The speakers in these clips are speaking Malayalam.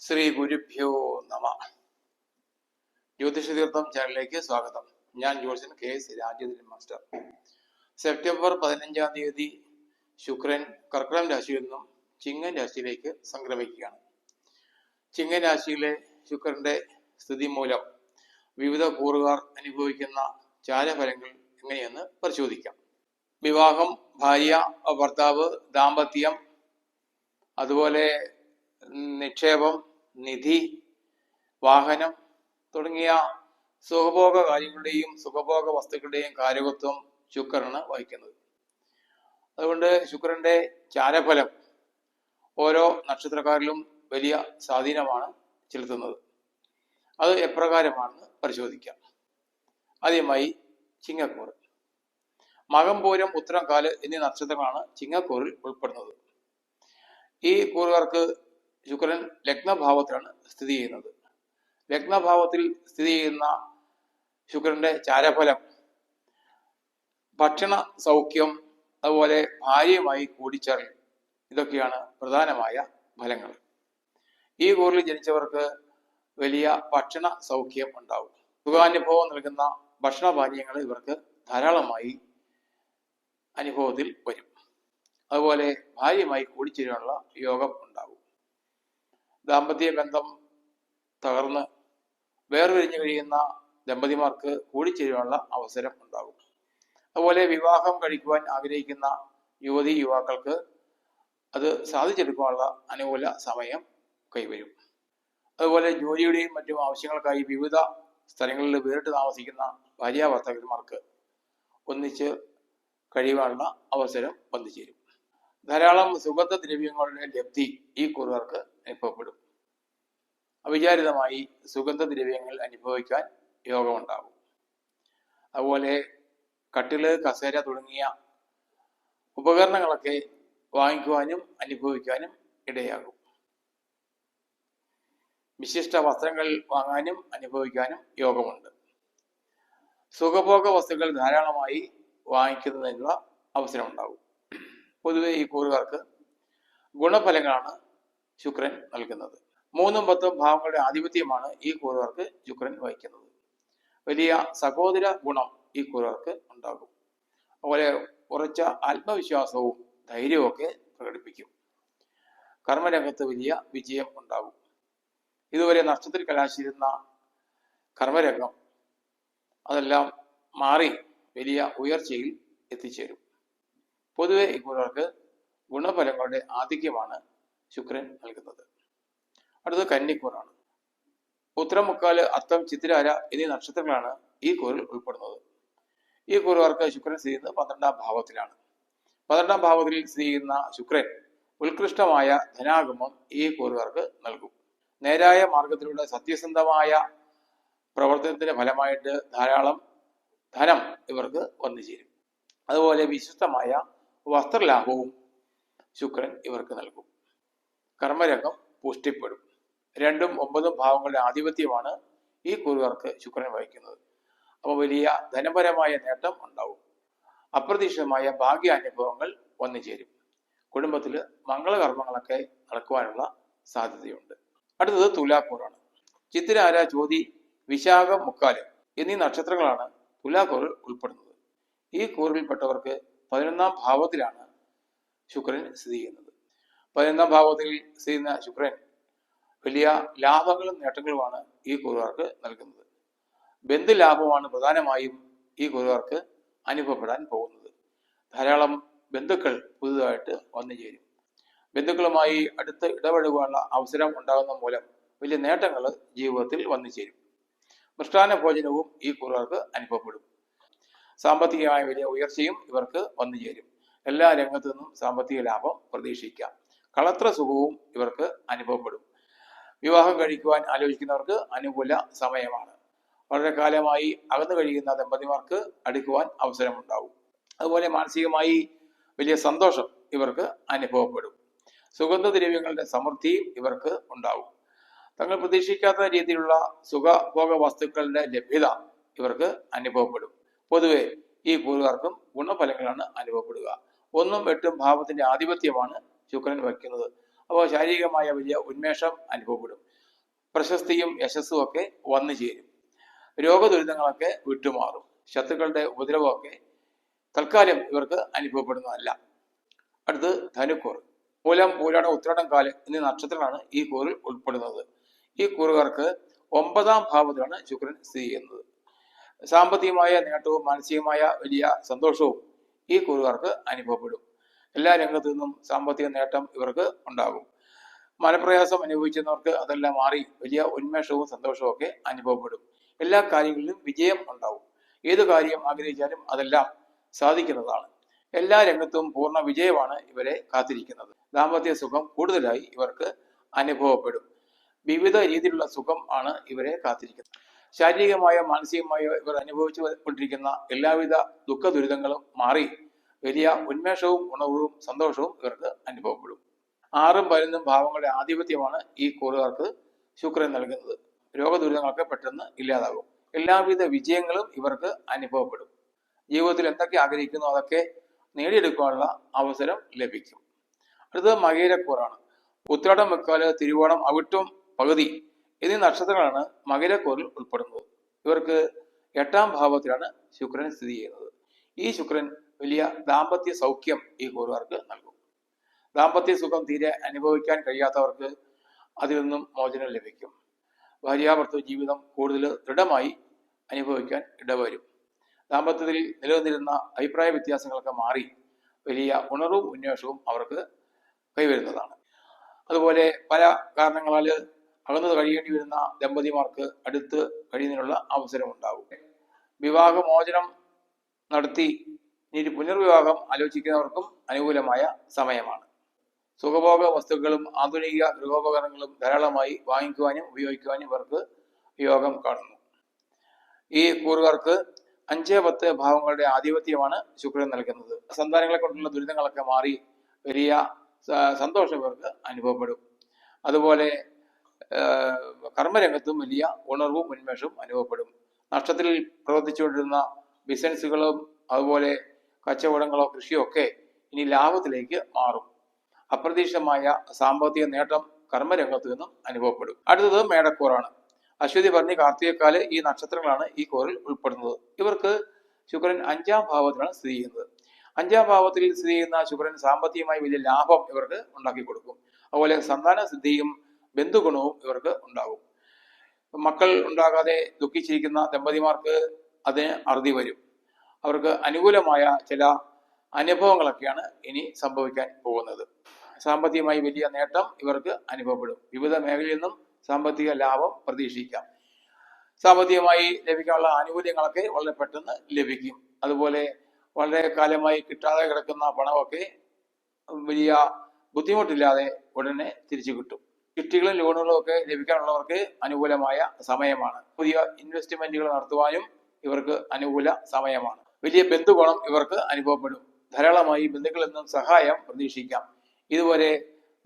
ശ്രീ ഗുരുഭ്യോ നമ. ജ്യോതിഷ തീർത്ഥം ചാനലിലേക്ക് സ്വാഗതം. ഞാൻ ജ്യോതിഷൻ K S Rajendran master. September പതിനഞ്ചാം തീയതി ശുക്രൻ കർക്കിടകം രാശിയിൽ നിന്നും ചിങ്ങൻ രാശിയിലേക്ക് സംക്രമിക്കുകയാണ്. ചിങ്ങൻ രാശിയിലെ ശുക്രന്റെ സ്ഥിതി മൂലം വിവിധ കൂറുകാർ അനുഭവിക്കുന്ന ചാരഫലങ്ങൾ എങ്ങനെയെന്ന് പരിശോധിക്കാം. വിവാഹം ഭാര്യ ഭർത്താവ് ദാമ്പത്യം അതുപോലെ നിക്ഷേപം നിധി വാഹനം തുടങ്ങിയ സുഖഭോഗ കാര്യങ്ങളുടെയും സുഖഭോഗ വസ്തുക്കളുടെയും കാരകത്വം ശുക്രനാണ് വഹിക്കുന്നത്. അതുകൊണ്ട് ശുക്രന്റെ ചാരഫലം ഓരോ നക്ഷത്രക്കാരിലും വലിയ സ്വാധീനമാണ് ചെലുത്തുന്നത്. അത് എപ്രകാരമാണെന്ന് പരിശോധിക്കാം. ആദ്യമായി ചിങ്ങക്കൂറ്. മകം പൂരം ഉത്തരം കാൽ എന്നീ നക്ഷത്രങ്ങളാണ് ചിങ്ങക്കൂറിൽ ഉൾപ്പെടുന്നത്. ഈ കൂറുകാർക്ക് ശുക്രൻ ലഗ്നഭാവത്തിലാണ് സ്ഥിതി ചെയ്യുന്നത്. ലഗ്നഭാവത്തിൽ സ്ഥിതി ചെയ്യുന്ന ശുക്രന്റെ ചാരഫലം ഭക്ഷണ സൗഖ്യം അതുപോലെ ഭാര്യയുമായി കൂടിച്ചേരൽ ഇതൊക്കെയാണ് പ്രധാനമായ ഫലങ്ങൾ. ഈ കൂറിൽ ജനിച്ചവർക്ക് വലിയ ഭക്ഷണ സൗഖ്യം ഉണ്ടാവും. സുഖാനുഭവം നൽകുന്ന ഭക്ഷണ ഭക്ഷണപാനീയങ്ങൾ ഇവർക്ക് ധാരാളമായി അനുഭവത്തിൽ വരും. അതുപോലെ ഭാര്യയുമായി കൂടിച്ചേരാനുള്ള യോഗം ഉണ്ടാകും ദാമ്പത്യ ബന്ധം തകർന്ന് വേർപിരിഞ്ഞു കഴിയുന്ന ദമ്പതിമാർക്ക് കൂടിച്ചേരുവാനുള്ള അവസരം ഉണ്ടാകും. അതുപോലെ വിവാഹം കഴിക്കുവാൻ ആഗ്രഹിക്കുന്ന യുവതി യുവാക്കൾക്ക് അത് സാധിച്ചെടുക്കാനുള്ള അനുകൂല സമയം കൈവരും. അതുപോലെ ജോലിയുടെയും മറ്റും ആവശ്യങ്ങൾക്കായി വിവിധ സ്ഥലങ്ങളിൽ വേറിട്ട് താമസിക്കുന്ന ഭാര്യ ഭർത്താക്കന്മാർക്ക് ഒന്നിച്ച് കഴിയുവാനുള്ള അവസരം വന്നു ചേരും ധാരാളം സുഗന്ധ ദ്രവ്യങ്ങളുടെ ലബ്ധി ഈ കുറുകാർക്ക് അനുഭവപ്പെടും. അവിചാരിതമായി സുഗന്ധദ്രവ്യങ്ങൾ അനുഭവിക്കാൻ യോഗമുണ്ടാകും. അതുപോലെ കട്ടിൽ കസേര തുടങ്ങിയ ഉപകരണങ്ങളൊക്കെ വാങ്ങിക്കുവാനും അനുഭവിക്കാനും ഇടയാകും. വിശിഷ്ട വസ്ത്രങ്ങൾ വാങ്ങാനും അനുഭവിക്കാനും യോഗമുണ്ട്. സുഖഭോഗ വസ്തുക്കൾ ധാരാളമായി വാങ്ങിക്കുന്നതിനുള്ള അവസരമുണ്ടാകും. പൊതുവെ ഈ കൂറുകാർക്ക് ഗുണഫലങ്ങളാണ് ശുക്രൻ നൽകുന്നത്. മൂന്നും പത്തും ഭാവങ്ങളുടെ ആധിപത്യമാണ് ഈ കൂറുകാർക്ക് ശുക്രൻ വഹിക്കുന്നത്. വലിയ സഹോദര ഗുണം ഈ കൂറുകാർക്ക് ഉണ്ടാകും. അതുപോലെ ഉറച്ച ആത്മവിശ്വാസവും ധൈര്യവും ഒക്കെ പ്രകടിപ്പിക്കും. കർമ്മരംഗത്ത് വലിയ വിജയം ഉണ്ടാകും. ഇതുവരെ നഷ്ടത്തിൽ കലാശിരുന്ന കർമ്മരംഗം അതെല്ലാം മാറി വലിയ ഉയർച്ചയിൽ എത്തിച്ചേരും. പൊതുവെ ഇവർക്ക് ഗുണഫലങ്ങളുടെ ആധിക്യമാണ് ശുക്രൻ നൽകുന്നത്. അടുത്തത് കന്നിക്കൂറാണ് ഉത്തരമുക്കാൽ അത്തം ചിത്തിരാര എന്നീ നക്ഷത്രങ്ങളാണ് ഈ കൂറിൽ ഉൾപ്പെടുന്നത്. ഈ കൂറുകാർക്ക് ശുക്രൻ സ്ഥിതി ചെയ്യുന്നത് പന്ത്രണ്ടാം ഭാവത്തിലാണ്. പന്ത്രണ്ടാം ഭാവത്തിൽ സ്ഥിതി ചെയ്യുന്ന ശുക്രൻ ഉത്കൃഷ്ടമായ ധനാഗമം ഈ കൂറുകാർക്ക് നൽകും. നേരായ മാർഗത്തിലൂടെ സത്യസന്ധമായ പ്രവർത്തനത്തിന്റെ ഫലമായിട്ട് ധാരാളം ധനം ഇവർക്ക് വന്നു ചേരും. അതുപോലെ വിശിഷ്ടമായ വസ്ത്രലാഭവും ശുക്രൻ ഇവർക്ക് നൽകും. കർമ്മരംഗം പുഷ്ടിപ്പെടും. രണ്ടും ഒമ്പതും ഭാവങ്ങളുടെ ആധിപത്യമാണ് ഈ കുറുകർക്ക് ശുക്രൻ വഹിക്കുന്നത്. അപ്പോൾ വലിയ ധനപരമായ നേട്ടം ഉണ്ടാവും. അപ്രതീക്ഷിതമായ ഭാഗ്യാനുഭവങ്ങൾ വന്നു ചേരും കുടുംബത്തിൽ മംഗളകർമ്മങ്ങളൊക്കെ നടക്കുവാനുള്ള സാധ്യതയുണ്ട്. അടുത്തത് തുലാക്കൂറാണ്. ചിത്തിരാര ചോതി വിശാഖം മുക്കാൽ എന്നീ നക്ഷത്രങ്ങളാണ് തുലാക്കൂറിൽ ഉൾപ്പെടുന്നത്. ഈ കൂറിൽപ്പെട്ടവർക്ക് പതിനൊന്നാം ഭാവത്തിലാണ് ശുക്രൻ സ്ഥിതി ചെയ്യുന്നത്. പതിനൊന്നാം ഭാവത്തിൽ ചെയ്യുന്ന ശുക്രൻ വലിയ ലാഭങ്ങളും നേട്ടങ്ങളുമാണ് ഈ കുറുകാർക്ക് നൽകുന്നത്. ബന്ധുലാഭമാണ് പ്രധാനമായും ഈ കുറുകാർക്ക് അനുഭവപ്പെടാൻ പോകുന്നത്. ധാരാളം ബന്ധുക്കൾ പുതുതായിട്ട് വന്നു ചേരും. ബന്ധുക്കളുമായി അടുത്ത് ഇടപഴകുവാനുള്ള അവസരം ഉണ്ടാകുന്ന മൂലം വലിയ നേട്ടങ്ങൾ ജീവിതത്തിൽ വന്നു ചേരും. മൃഷ്ടാന ഭോജനവും ഈ കുറുകാർക്ക് അനുഭവപ്പെടും. സാമ്പത്തികമായ വലിയ ഉയർച്ചയും ഇവർക്ക് വന്നു ചേരും. എല്ലാ രംഗത്തു നിന്നും സാമ്പത്തിക ലാഭം പ്രതീക്ഷിക്കാം. കളത്ര സുഖവും ഇവർക്ക് അനുഭവപ്പെടും. വിവാഹം കഴിക്കുവാൻ ആലോചിക്കുന്നവർക്ക് അനുകൂല സമയമാണ്. വളരെ കാലമായി അകന്നു കഴിയുന്ന ദമ്പതിമാർക്ക് അടുക്കുവാൻ അവസരമുണ്ടാവും. അതുപോലെ മാനസികമായി വലിയ സന്തോഷം ഇവർക്ക് അനുഭവപ്പെടും. സുഗന്ധദ്രവ്യങ്ങളുടെ സമൃദ്ധിയും ഇവർക്ക് ഉണ്ടാവും. തങ്ങൾ പ്രതീക്ഷിക്കാത്ത രീതിയിലുള്ള സുഖഭോഗ വസ്തുക്കളുടെ ലഭ്യത ഇവർക്ക് അനുഭവപ്പെടും. പൊതുവെ ഈ കൂറുകാർക്കും ഗുണഫലങ്ങളാണ് അനുഭവപ്പെടുക. ഒന്നും എട്ടും ഭാവത്തിന്റെ ആധിപത്യമാണ് ശുക്രൻ വയ്ക്കുന്നത്. അപ്പോൾ ശാരീരികമായ വലിയ ഉന്മേഷം അനുഭവപ്പെടും. പ്രശസ്തിയും യശസ്സും ഒക്കെ വന്നു ചേരും. രോഗദുരിതങ്ങളൊക്കെ വിട്ടുമാറും. ശത്രുക്കളുടെ ഉപദ്രവമൊക്കെ തൽക്കാലം ഇവർക്ക് അനുഭവപ്പെടുന്നതല്ല. അടുത്ത് ധനുക്കൂർ മൂലം പൂരാടം ഉത്രാടം കാൽ എന്നീ നക്ഷത്രമാണ് ഈ കൂറിൽ ഉൾപ്പെടുന്നത്. ഈ കൂറുകാർക്ക് ഒമ്പതാം ഭാവത്തിലാണ് ശുക്രൻ സ്ഥിതി ചെയ്യുന്നത്. സാമ്പത്തികമായ നേട്ടവും മാനസികമായ വലിയ സന്തോഷവും ഈ കൂറുകാർക്ക് അനുഭവപ്പെടും. എല്ലാ രംഗത്തു നിന്നും സാമ്പത്തിക നേട്ടം ഇവർക്ക് ഉണ്ടാകും. മനപ്രയാസം അനുഭവിച്ചവർക്ക് അതെല്ലാം മാറി വലിയ ഉന്മേഷവും സന്തോഷവും ഒക്കെ അനുഭവപ്പെടും. എല്ലാ കാര്യങ്ങളിലും വിജയം ഉണ്ടാവും. ഏത് കാര്യം ആഗ്രഹിച്ചാലും അതെല്ലാം സാധിക്കുന്നതാണ്. എല്ലാ രംഗത്തും പൂർണ വിജയമാണ് ഇവരെ കാത്തിരിക്കുന്നത്. ദാമ്പത്യ സുഖം കൂടുതലായി ഇവർക്ക് അനുഭവപ്പെടും. വിവിധ രീതിയിലുള്ള സുഖം ആണ് ഇവരെ കാത്തിരിക്കുന്നത്. ശാരീരികമായോ മാനസികമായോ ഇവർ അനുഭവിച്ചു കൊണ്ടിരിക്കുന്ന എല്ലാവിധ ദുഃഖ ദുരിതങ്ങളും മാറി വലിയ ഉന്മേഷവും ഉണർവും സന്തോഷവും ഇവർക്ക് അനുഭവപ്പെടും. ആറും പതിനൊന്നും ഭാവങ്ങളുടെ ആധിപത്യമാണ് ഈ കൂറുകാർക്ക് ശുക്രൻ നൽകുന്നത്. രോഗദുരിതങ്ങളൊക്കെ പെട്ടെന്ന് ഇല്ലാതാകും. എല്ലാവിധ വിജയങ്ങളും ഇവർക്ക് അനുഭവപ്പെടും. ജീവിതത്തിൽ എന്തൊക്കെ ആഗ്രഹിക്കുന്നു അതൊക്കെ നേടിയെടുക്കാനുള്ള അവസരം ലഭിക്കും. അടുത്തത് മകേരക്കൂറാണ്. ഉത്രാടം വെക്കാൽ തിരുവോണം അവിട്ടം പകുതി എന്നീ നക്ഷത്രങ്ങളാണ് മകരക്കൂറിൽ ഉൾപ്പെടുന്നത്. ഇവർക്ക് എട്ടാം ഭാവത്തിലാണ് ശുക്രൻ സ്ഥിതി ചെയ്യുന്നത്. ഈ ശുക്രൻ വലിയ ദാമ്പത്യ സൗഖ്യം ഈ കൂറുകാർക്ക് നൽകും. ദാമ്പത്യ സുഖം തീരെ അനുഭവിക്കാൻ കഴിയാത്തവർക്ക് അതിൽ നിന്നും മോചനം ലഭിക്കും. ഭാര്യാഭർത്തൃ ജീവിതം കൂടുതൽ ദൃഢമായി അനുഭവിക്കാൻ ഇടവരും. ദാമ്പത്യത്തിൽ നിലനിന്നിരുന്ന അഭിപ്രായ വ്യത്യാസങ്ങളൊക്കെ മാറി വലിയ ഉണർവും ഉന്മേഷവും അവർക്ക് കൈവരുന്നതാണ്. അതുപോലെ പല കാരണങ്ങളാൽ അകന്നത് കഴിയേണ്ടി വരുന്ന ദമ്പതിമാർക്ക് അടുത്ത് കഴിയുന്നതിനുള്ള അവസരം ഉണ്ടാകും വിവാഹമോചനം നടത്തി ഇനി പുനർവിവാഹം ആലോചിക്കുന്നവർക്കും അനുകൂലമായ സമയമാണ്. സുഖഭോഗ വസ്തുക്കളും ആധുനിക ഗൃഹോപകരണങ്ങളും ധാരാളമായി വാങ്ങിക്കുവാനും ഉപയോഗിക്കുവാനും ഇവർക്ക് യോഗം കാണുന്നു. ഈ കൂറുകാർക്ക് അഞ്ച് പത്ത് ഭാവങ്ങളുടെ ആധിപത്യമാണ് ശുക്രൻ നൽകുന്നത്. സന്താനങ്ങളെ കൊണ്ടുള്ള ദുരിതങ്ങളൊക്കെ മാറി വലിയ സന്തോഷം ഇവർക്ക് അനുഭവപ്പെടും. അതുപോലെ കർമ്മരംഗത്തും വലിയ ഉണർവും ഉന്മേഷവും അനുഭവപ്പെടും. നഷ്ടത്തിൽ പ്രവർത്തിച്ചുകൊണ്ടിരുന്ന ബിസിനസ്സുകളും അതുപോലെ കച്ചവടങ്ങളോ കൃഷിയോ ഒക്കെ ഇനി ലാഭത്തിലേക്ക് മാറും. അപ്രതീക്ഷിതമായ സാമ്പത്തിക നേട്ടം കർമ്മരംഗത്തു നിന്നും അനുഭവപ്പെടും. അടുത്തത് മേടക്കൂറാണ്. അശ്വതി പറഞ്ഞ് കാർത്തികക്കാൽ ഈ നക്ഷത്രങ്ങളാണ് ഈ കോറിൽ ഉൾപ്പെടുന്നത്. ഇവർക്ക് ശുക്രൻ അഞ്ചാം ഭാവത്തിലാണ് സ്ഥിതി ചെയ്യുന്നത്. അഞ്ചാം ഭാവത്തിൽ സ്ഥിതി ചെയ്യുന്ന ശുക്രൻ സാമ്പത്തികമായി വലിയ ലാഭം ഇവർക്ക് ഉണ്ടാക്കി കൊടുക്കും. അതുപോലെ സന്താന സിദ്ധിയും ബന്ധുഗുണവും ഇവർക്ക് ഉണ്ടാകും. മക്കൾ ഉണ്ടാകാതെ ദുഃഖിച്ചിരിക്കുന്ന ദമ്പതിമാർക്ക് അതിന് അറുതി വരും. അവർക്ക് അനുകൂലമായ ചില അനുഭവങ്ങളൊക്കെയാണ് ഇനി സംഭവിക്കാൻ പോകുന്നത്. സാമ്പത്തികമായി വലിയ നേട്ടം ഇവർക്ക് അനുഭവപ്പെടും. വിവിധ മേഖലയിൽ നിന്നും സാമ്പത്തിക ലാഭം പ്രതീക്ഷിക്കാം. സാമ്പത്തികമായി ലഭിക്കാനുള്ള ആനുകൂല്യങ്ങളൊക്കെ വളരെ പെട്ടെന്ന് ലഭിക്കും. അതുപോലെ വളരെ കാലമായി കിട്ടാതെ കിടക്കുന്ന പണമൊക്കെ വലിയ ബുദ്ധിമുട്ടില്ലാതെ ഉടനെ തിരിച്ചു കിട്ടും. കിട്ടികളും ലോണുകളും ഒക്കെ ലഭിക്കാനുള്ളവർക്ക് അനുകൂലമായ സമയമാണ്. പുതിയ ഇൻവെസ്റ്റ്മെന്റുകൾ നടത്തുവാനും ഇവർക്ക് അനുകൂല സമയമാണ്. വലിയ ബന്ധുഗുണം ഇവർക്ക് അനുഭവപ്പെടും. ധാരാളമായി ബന്ധുക്കളിൽ നിന്നും സഹായം പ്രതീക്ഷിക്കാം. ഇതുവരെ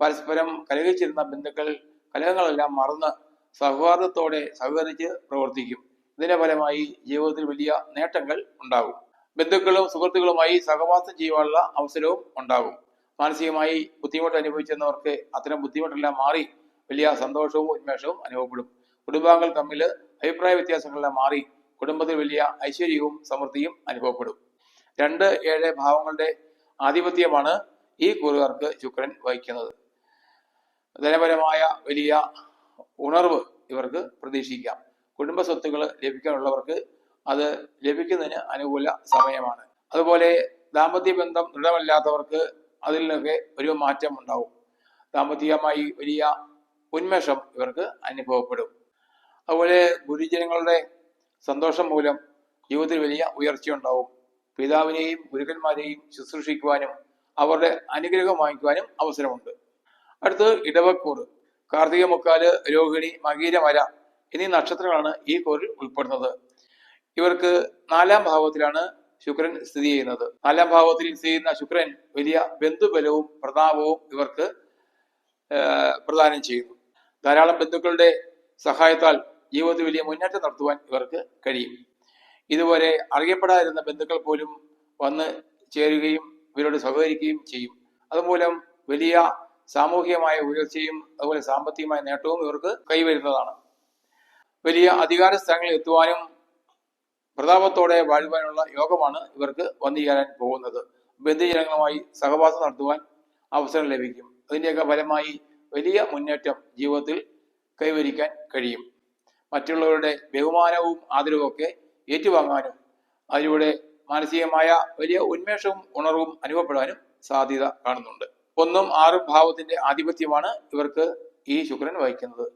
പരസ്പരം കലഹിച്ചിരുന്ന ബന്ധുക്കൾ കലഹങ്ങളെല്ലാം മറന്ന് സൗഹാർദ്ദത്തോടെ സഹകരിച്ച് പ്രവർത്തിക്കും. ഇതിന്റെ ഫലമായി ജീവിതത്തിൽ വലിയ നേട്ടങ്ങൾ ഉണ്ടാകും. ബന്ധുക്കളും സുഹൃത്തുക്കളുമായി സഹവാസം ചെയ്യുവാനുള്ള അവസരവും ഉണ്ടാകും. മാനസികമായി ബുദ്ധിമുട്ട് അനുഭവിച്ചിരുന്നവർക്ക് അത്തരം ബുദ്ധിമുട്ടെല്ലാം മാറി വലിയ സന്തോഷവും ഉന്മേഷവും അനുഭവപ്പെടും. കുടുംബാംഗങ്ങൾ തമ്മിൽ അഭിപ്രായ വ്യത്യാസങ്ങളെല്ലാം മാറി കുടുംബത്തിൽ വലിയ ഐശ്വര്യവും സമൃദ്ധിയും അനുഭവപ്പെടും. രണ്ട് ഏഴ് ഭാവങ്ങളുടെ ആധിപത്യമാണ് ഈ കൂറുകാർക്ക് ശുക്രൻ വഹിക്കുന്നത്. ധനപരമായ വലിയ ഉണർവ് ഇവർക്ക് പ്രതീക്ഷിക്കാം. കുടുംബ സ്വത്തുക്കൾ ലഭിക്കാനുള്ളവർക്ക് അത് ലഭിക്കുന്നതിന് അനുകൂല സമയമാണ്. അതുപോലെ ദാമ്പത്യ ബന്ധം ദൃഢമല്ലാത്തവർക്ക് അതിൽ നിന്നൊക്കെ ഒരു മാറ്റം ഉണ്ടാവും. ദാമ്പത്യമായി വലിയ ഉന്മേഷം ഇവർക്ക് അനുഭവപ്പെടും. അതുപോലെ ഗുരുജനങ്ങളുടെ സന്തോഷം മൂലം ജീവിതത്തിൽ വലിയ ഉയർച്ച ഉണ്ടാവും പിതാവിനെയും ഗുരുക്കന്മാരെയും ശുശ്രൂഷിക്കുവാനും അവരുടെ അനുഗ്രഹം വാങ്ങിക്കുവാനും അവസരമുണ്ട്. അടുത്തത് ഇടവക്കൂർ കാർത്തിക മുക്കാൽ രോഹിണി മകീരമര എന്നീ നക്ഷത്രങ്ങളാണ് ഈ കോറിൽ ഉൾപ്പെടുന്നത്. ഇവർക്ക് നാലാം ഭാവത്തിലാണ് ശുക്രൻ സ്ഥിതി ചെയ്യുന്നത്. നാലാം ഭാവത്തിൽ സ്ഥിതി ചെയ്യുന്ന ശുക്രൻ വലിയ ബന്ധുബലവും പ്രതാപവും ഇവർക്ക് പ്രദാനം ചെയ്യുന്നു. ധാരാളം ബന്ധുക്കളുടെ സഹായത്താൽ ജീവിതത്തിൽ വലിയ മുന്നേറ്റം നടത്തുവാൻ ഇവർക്ക് കഴിയും. ഇതുപോലെ അറിയപ്പെടാതിരുന്ന ബന്ധുക്കൾ പോലും വന്ന് ചേരുകയും ഇവരോട് സഹകരിക്കുകയും ചെയ്യും. അതുമൂലം വലിയ സാമൂഹികമായ ഉയർച്ചയും അതുപോലെ സാമ്പത്തികമായ നേട്ടവും ഇവർക്ക് കൈവരുന്നതാണ്. വലിയ അധികാര സ്ഥാനങ്ങളിൽ എത്തുവാനും പ്രതാപത്തോടെ വാഴുവാനുള്ള യോഗമാണ് ഇവർക്ക് വന്നു ചേരാൻ പോകുന്നത്. ബന്ധുജനങ്ങളുമായി സഹവാസം നടത്തുവാൻ അവസരം ലഭിക്കും. അതിന്റെയൊക്കെ ഫലമായി വലിയ മുന്നേറ്റം ജീവിതത്തിൽ കൈവരിക്കാൻ കഴിയും. മറ്റുള്ളവരുടെ ബഹുമാനവും ആദരവും ഒക്കെ ഏറ്റുവാങ്ങാനും അതിലൂടെ മാനസികമായ വലിയ ഉന്മേഷവും ഉണർവും അനുഭവപ്പെടാനും സാധ്യത കാണുന്നുണ്ട്. ഒന്നും ആറ് ഭാവത്തിന്റെ ആധിപത്യമാണ് ഇവർക്ക് ഈ ശുക്രൻ വഹിക്കുന്നത്.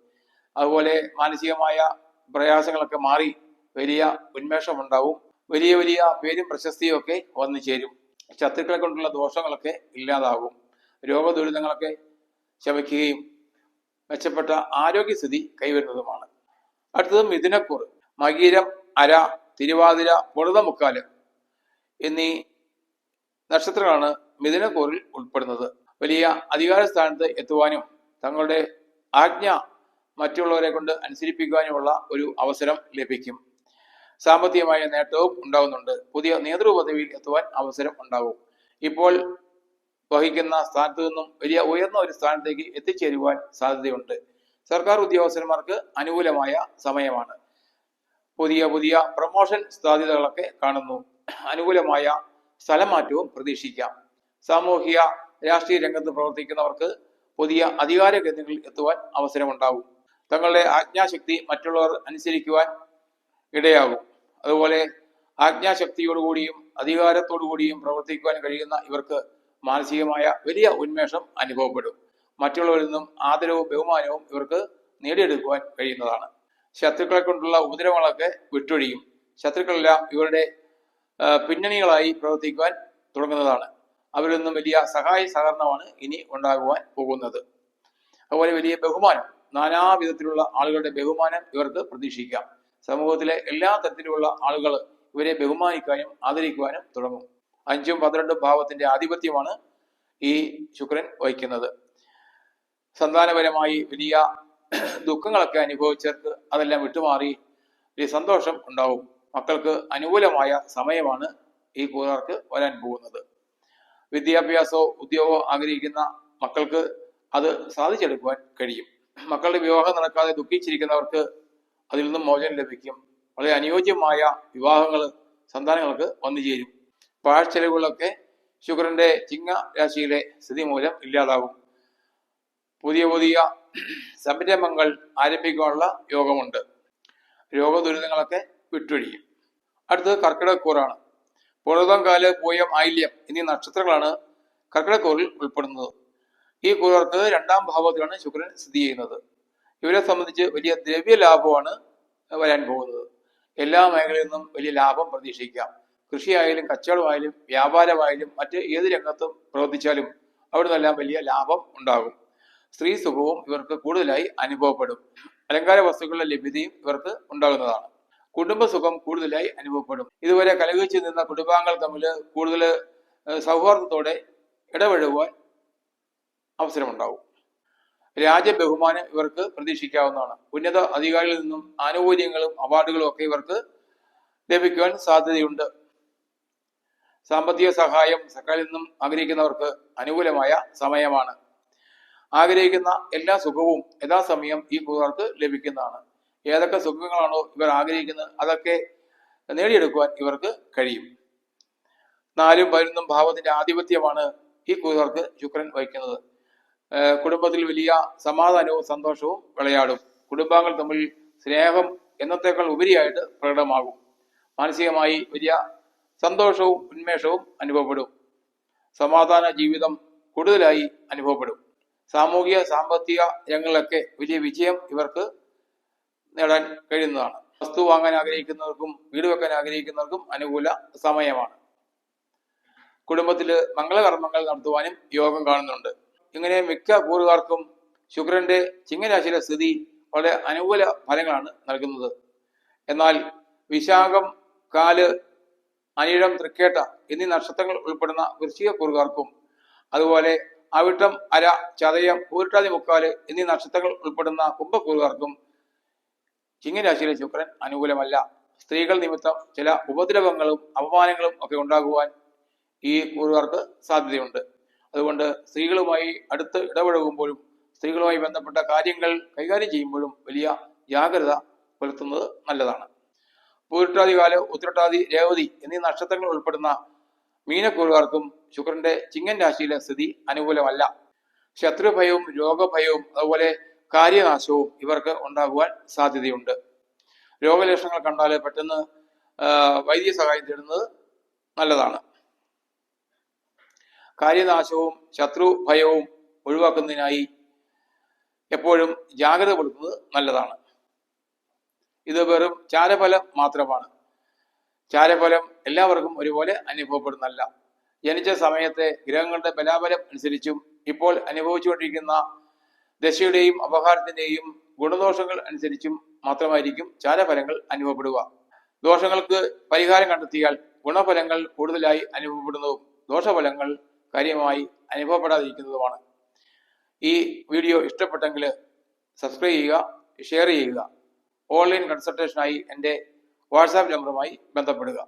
അതുപോലെ മാനസികമായ പ്രയാസങ്ങളൊക്കെ മാറി വലിയ ഉന്മേഷം ഉണ്ടാവും വലിയ വലിയ പേരും പ്രശസ്തിയും ഒക്കെ വന്നു ചേരും. ശത്രുക്കളെ കൊണ്ടുള്ള ദോഷങ്ങളൊക്കെ ഇല്ലാതാകും രോഗദുരിതങ്ങളൊക്കെ ശമിക്കുകയും മെച്ചപ്പെട്ട ആരോഗ്യസ്ഥിതി കൈവരുന്നതുമാണ്. അടുത്തത് മിഥുനക്കൂർ മകീരം അര തിരുവാതിര മുക്കാൽ എന്നീ നക്ഷത്രങ്ങളാണ് മിഥുനക്കൂറിൽ ഉൾപ്പെടുന്നത്. വലിയ അധികാര സ്ഥാനത്ത് എത്തുവാനും തങ്ങളുടെ ആജ്ഞ മറ്റുള്ളവരെ കൊണ്ട് അനുസരിപ്പിക്കുവാനുമുള്ള ഒരു അവസരം ലഭിക്കും. സാമ്പത്തികമായ നേട്ടവും ഉണ്ടാകുന്നുണ്ട് പുതിയ നേതൃപദവിയിൽ എത്തുവാൻ അവസരം ഉണ്ടാകും ഇപ്പോൾ വഹിക്കുന്ന സ്ഥാനത്തു നിന്നും വലിയ ഉയർന്ന ഒരു സ്ഥാനത്തേക്ക് എത്തിച്ചേരുവാൻ സാധ്യതയുണ്ട്. സർക്കാർ ഉദ്യോഗസ്ഥന്മാർക്ക് അനുകൂലമായ സമയമാണ്. പുതിയ പുതിയ പ്രൊമോഷൻ സാധ്യതകളൊക്കെ കാണുന്നു. അനുകൂലമായ സ്ഥലമാറ്റവും പ്രതീക്ഷിക്കാം. സാമൂഹിക രാഷ്ട്രീയ രംഗത്ത് പ്രവർത്തിക്കുന്നവർക്ക് പുതിയ അധികാര കേന്ദ്രങ്ങളിൽ എത്തുവാൻ അവസരമുണ്ടാകും. തങ്ങളുടെ ആജ്ഞാശക്തി മറ്റുള്ളവർ അനുസരിക്കുവാൻ ഇടയാകും. അതുപോലെ ആജ്ഞാശക്തിയോടുകൂടിയും അധികാരത്തോടുകൂടിയും പ്രവർത്തിക്കുവാൻ കഴിയുന്ന ഇവർക്ക് മാനസികമായ വലിയ ഉന്മേഷം അനുഭവപ്പെടും. മറ്റുള്ളവരിൽ നിന്നും ആദരവും ബഹുമാനവും ഇവർക്ക് നേടിയെടുക്കുവാൻ കഴിയുന്നതാണ്. ശത്രുക്കളെ കൊണ്ടുള്ള ഉപദ്രവങ്ങളൊക്കെ വിട്ടൊഴിയും. ശത്രുക്കളെല്ലാം ഇവരുടെ പിന്നണികളായി പ്രവർത്തിക്കുവാൻ തുടങ്ങുന്നതാണ്. അവരിൽ നിന്നും വലിയ സഹായ സഹകരണമാണ് ഇനി ഉണ്ടാകുവാൻ പോകുന്നത്. അതുപോലെ വലിയ ബഹുമാനം നാനാവിധത്തിലുള്ള ആളുകളുടെ ബഹുമാനം ഇവർക്ക് പ്രതീക്ഷിക്കാം. സമൂഹത്തിലെ എല്ലാ തരത്തിലുള്ള ആളുകൾ ഇവരെ ബഹുമാനിക്കാനും ആദരിക്കുവാനും തുടങ്ങും. അഞ്ചും പന്ത്രണ്ടും ഭാവത്തിന്റെ ആധിപത്യമാണ് ഈ ശുക്രൻ വഹിക്കുന്നത്. സന്താനപരമായി വലിയ ദുഃഖങ്ങളൊക്കെ അനുഭവിച്ചവർക്ക് അതെല്ലാം വിട്ടുമാറി വലിയ സന്തോഷം ഉണ്ടാവും. മക്കൾക്ക് അനുകൂലമായ സമയമാണ് ഈ കൂതാർക്ക് വരാൻ പോകുന്നത്. വിദ്യാഭ്യാസമോ ഉദ്യോഗമോ ആഗ്രഹിക്കുന്ന മക്കൾക്ക് അത് സാധിച്ചെടുക്കുവാൻ കഴിയും. മക്കളുടെ വിവാഹം നടക്കാതെ ദുഃഖിച്ചിരിക്കുന്നവർക്ക് അതിൽ നിന്നും മോചനം ലഭിക്കും. വളരെ അനുയോജ്യമായ വിവാഹങ്ങൾ സന്താനങ്ങൾക്ക് വന്നു ചേരും. പാഴ്ചെലവുകളൊക്കെ ശുക്രന്റെ ചിങ്ങ രാശിയിലെ സ്ഥിതി മൂലം ഇല്ലാതാകും. പുതിയ പുതിയ സംരംഭങ്ങൾ ആരംഭിക്കാനുള്ള യോഗമുണ്ട്. രോഗദുരിതങ്ങളൊക്കെ വിട്ടൊഴിയും. അടുത്തത് കർക്കിടകക്കൂറാണ്. പുണർതം കാൽ പൂയം ആയില്യം എന്നീ നക്ഷത്രങ്ങളാണ് കർക്കിടക്കൂറിൽ ഉൾപ്പെടുന്നത്. ഈ കൂറർക്ക് രണ്ടാം ഭാവത്തിലാണ് ശുക്രൻ സ്ഥിതി ചെയ്യുന്നത്. ഇവരെ സംബന്ധിച്ച് വലിയ ദ്രവ്യ ലാഭമാണ് വരാൻ പോകുന്നത്. എല്ലാ മേഖലയിൽ നിന്നും വലിയ ലാഭം പ്രതീക്ഷിക്കാം. കൃഷിയായാലും കച്ചവടമായാലും വ്യാപാരമായാലും മറ്റ് ഏത് രംഗത്തും പ്രവർത്തിച്ചാലും അവിടെ നിന്നെല്ലാം വലിയ ലാഭം ഉണ്ടാകും. സ്ത്രീ സുഖവും ഇവർക്ക് കൂടുതലായി അനുഭവപ്പെടും. അലങ്കാര വസ്തുക്കളുടെ ലഭ്യതയും ഇവർക്ക് ഉണ്ടാകുന്നതാണ്. കുടുംബസുഖം കൂടുതലായി അനുഭവപ്പെടും. ഇതുവരെ കലഹിച്ചു നിന്ന കുടുംബാംഗങ്ങൾ തമ്മിൽ കൂടുതൽ സൗഹാർദ്ദത്തോടെ ഇടപഴകുവാൻ അവസരമുണ്ടാവും രാജ്യബഹുമാനം ഇവർക്ക് പ്രതീക്ഷിക്കാവുന്നതാണ്. ഉന്നത അധികാരികളിൽ നിന്നും ആനുകൂല്യങ്ങളും അവാർഡുകളും ഒക്കെ ഇവർക്ക് ലഭിക്കുവാൻ സാധ്യതയുണ്ട്. സാമ്പത്തിക സഹായം സർക്കാരിൽ നിന്നും ആഗ്രഹിക്കുന്നവർക്ക് അനുകൂലമായ സമയമാണ്. ആഗ്രഹിക്കുന്ന എല്ലാ സുഖവും യഥാസമയം ഈ കൂറുകാർക്ക് ലഭിക്കുന്നതാണ്. ഏതൊക്കെ സുഖങ്ങളാണോ ഇവർ ആഗ്രഹിക്കുന്നത് അതൊക്കെ നേടിയെടുക്കുവാൻ ഇവർക്ക് കഴിയും. നാലും പതിനൊന്നും ഭാവത്തിന്റെ ആധിപത്യമാണ് ഈ കൂറുകാർക്ക് ശുക്രൻ വഹിക്കുന്നത്. കുടുംബത്തിൽ വലിയ സമാധാനവും സന്തോഷവും വിളയാടും. കുടുംബാംഗങ്ങൾ തമ്മിൽ സ്നേഹം എന്നത്തേക്കാൾ ഉപരിയായിട്ട് പ്രകടമാകും. മാനസികമായി വലിയ സന്തോഷവും ഉന്മേഷവും അനുഭവപ്പെടും. സമാധാന ജീവിതം കൂടുതലായി അനുഭവപ്പെടും. സാമൂഹിക സാമ്പത്തിക രംഗങ്ങളിലൊക്കെ വലിയ വിജയം ഇവർക്ക് നേടാൻ കഴിയുന്നതാണ്. വസ്തു വാങ്ങാൻ ആഗ്രഹിക്കുന്നവർക്കും വീട് വെക്കാൻ ആഗ്രഹിക്കുന്നവർക്കും അനുകൂല സമയമാണ്. കുടുംബത്തിൽ മംഗളകർമ്മങ്ങൾ നടത്തുവാനും യോഗം കാണുന്നുണ്ട്. ഇങ്ങനെ മിക്ക കൂറുകാർക്കും ശുക്രന്റെ ചിങ്ങരാശിയിലെ സ്ഥിതി വളരെ അനുകൂല ഫലങ്ങളാണ് നൽകുന്നത്. എന്നാൽ വിശാഖം കാൽ അനിഴം തൃക്കേട്ട എന്നീ നക്ഷത്രങ്ങൾ ഉൾപ്പെടുന്ന വൃശ്ചിക കൂറുകാർക്കും അതുപോലെ അവിട്ടം അര ചതയം പൂരിട്ടാതി മുക്കാൽ എന്നീ നക്ഷത്രങ്ങൾ ഉൾപ്പെടുന്ന കുംഭക്കൂറുകാർക്കും ചിങ്ങരാശിയിലെ ശുക്രൻ അനുകൂലമല്ല. സ്ത്രീകൾ നിമിത്തം ചില ഉപദ്രവങ്ങളും അപമാനങ്ങളും ഒക്കെ ഉണ്ടാകുവാൻ ഈ കൂറുകാർക്ക് സാധ്യതയുണ്ട്. അതുകൊണ്ട് സ്ത്രീകളുമായി അടുത്ത് ഇടപഴകുമ്പോഴും സ്ത്രീകളുമായി ബന്ധപ്പെട്ട കാര്യങ്ങൾ കൈകാര്യം ചെയ്യുമ്പോഴും വലിയ ജാഗ്രത പുലർത്തുന്നത് നല്ലതാണ്. പൂരിട്ടാതി കാൽ ഉത്രട്ടാതി രേവതി എന്നീ നക്ഷത്രങ്ങൾ ഉൾപ്പെടുന്ന മീനക്കൂറുകാർക്കും ശുക്രന്റെ ചിങ്ങൻ രാശിയിലെ സ്ഥിതി അനുകൂലമല്ല. ശത്രുഭയവും രോഗഭയവും അതുപോലെ കാര്യനാശവും ഇവർക്ക് ഉണ്ടാകുവാൻ സാധ്യതയുണ്ട്. രോഗലക്ഷണങ്ങൾ കണ്ടാൽ പെട്ടെന്ന് വൈദ്യ സഹായം തേടുന്നത് നല്ലതാണ്. കാര്യനാശവും ശത്രു ഭയവും ഒഴിവാക്കുന്നതിനായി എപ്പോഴും ജാഗ്രത പുലർത്തുന്നത് നല്ലതാണ്. ഇത് വെറും ചാരഫലം മാത്രമാണ്. ചാരഫലം എല്ലാവർക്കും ഒരുപോലെ അനുഭവപ്പെടുന്നല്ല ജനിച്ച സമയത്തെ ഗ്രഹങ്ങളുടെ ബലാബലം അനുസരിച്ചും ഇപ്പോൾ അനുഭവിച്ചുകൊണ്ടിരിക്കുന്ന ദശയുടെയും അപഹാരത്തിന്റെയും ഗുണദോഷങ്ങൾ അനുസരിച്ചും മാത്രമായിരിക്കും ചാരഫലങ്ങൾ അനുഭവപ്പെടുക. ദോഷങ്ങൾക്ക് പരിഹാരം കണ്ടെത്തിയാൽ ഗുണഫലങ്ങൾ കൂടുതലായി അനുഭവപ്പെടുന്നതും ദോഷഫലങ്ങൾ കാര്യമായി അനുഭവപ്പെടാതിരിക്കുന്നതുമാണ്. ഈ വീഡിയോ ഇഷ്ടപ്പെട്ടെങ്കിൽ സബ്സ്ക്രൈബ് ചെയ്യുക ഷെയർ ചെയ്യുക. ഓൺലൈൻ കൺസൾട്ടേഷനായി എന്റെ വാട്സാപ്പ് നമ്പറുമായി ബന്ധപ്പെടുക.